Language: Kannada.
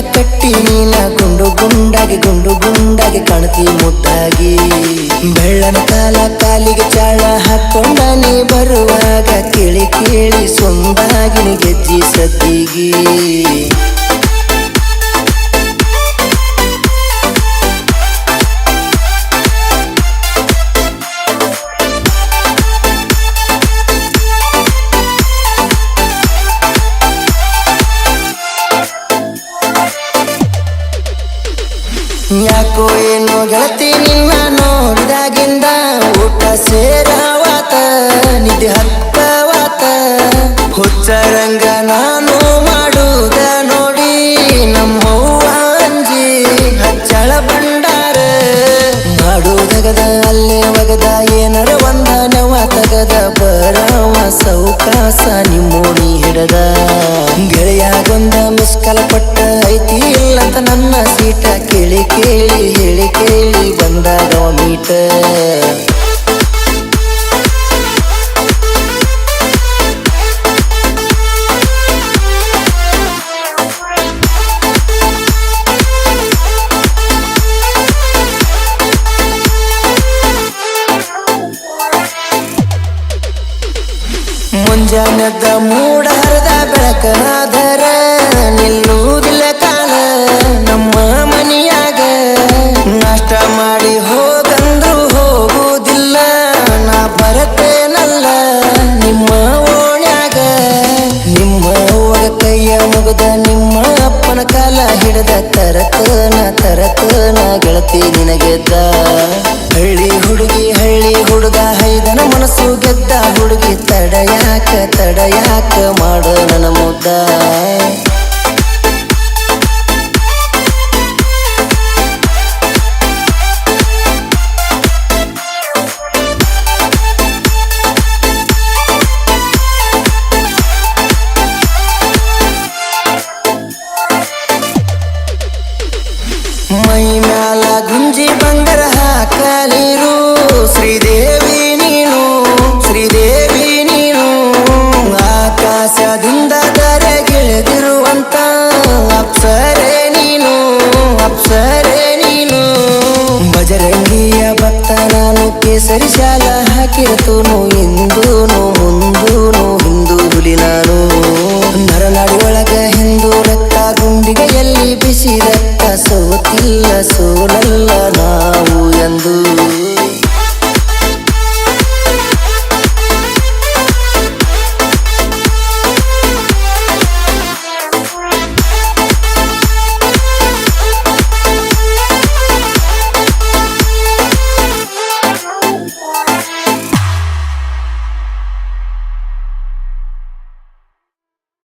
ಕಟ್ಟಿ ನೀನ ಗುಂಡು ಗುಂಡಾಗಿ ಗುಂಡು ಗುಂಡಾಗಿ ಕಣತಿ ಮುದ್ದಾಗಿ. ಬೆಳ್ಳನ ಕಾಲ ಕಾಲಿಗೆ ಚಾಳ ಹಾಕೊಂಡ ಬರುವಾಗ ಕೇಳಿ ಕೇಳಿ ಸೊಂದಾಗಿ ಗೆಜ್ಜಿ ಸದ್ದಿಗೆ. ಯಾಕೋ ಏನೋ ಗೆಳತಿ ನಿನ್ನ ನೋಡಿದಾಗಿಂದ ಊಟ ಸೇರವಾತ, ನಿದ್ದೆ ಹತ್ತವಾತ. ಹುಚ್ಚರಂಗ ನಾನು ಮಾಡುದ ನೋಡಿ ನಮ್ಮವ್ವ ಅಂಜಿ ಹಚ್ಚಳ ಬಂಡಾರ ಮಾಡುವುದಗದ ಅಲ್ಲೇ ಒಗದ, ಏನರ ಒಂದ ನವ ತಗದ, ಬರವ ಸೌಕಾಸ ನಿಮ್ಮೋಣಿ ಹಿಡದ. ಗೆಳೆಯಾಗೊಂದ ಮಿಸ್ಕಲ ಪಟ್ಟ ನನ್ನ ಸೀಟ ಕೇಳಿ ಕೇಳಿ ಹೇಳಿ ಕೇಳಿ ಬಂದಾಗ ಮೀಟ ಮುಂಜಾನದ ಮೂಡ ಹರಿದ ಬೆಳಕನಾದರ ನಿಲ್ಲುವುದಿಲ್ಲ. ಮುಗದ ನಿಮ್ಮ ಅಪ್ಪನ ಕಾಲ ಹಿಡಿದ ತರತನ ತರತನ ಗೆಳತಿ ನಿನಗೆದ್ದ ಹಳ್ಳಿ ಹುಡುಗಿ, ಹಳ್ಳಿ ಹುಡುಗ, ಹೈದನ ಮನಸ್ಸು ಗೆದ್ದ ಹುಡುಗಿ ತಡಯಾಕ ತಡಯಾಕ ಮಾಡ ನನ್ನ ಮುದ್ದ. ಕರಿಸಾಲ ಹಾಕಿರತೋನು ಎಂದು ನೋ ಮುಂದು ನೋ ಹಿಂದೂ ಹುಲಿ ನಾನು. ನರನಾಡಿಯೊಳಗ ಹಿಂದೂ ರಕ್ತ ಗುಂಡಿಗೆಯಲ್ಲಿ ಬಿಸಿ ರಕ್ತ ಸೋತಿಲ್ಲ ಸೋಲಲ್ಲ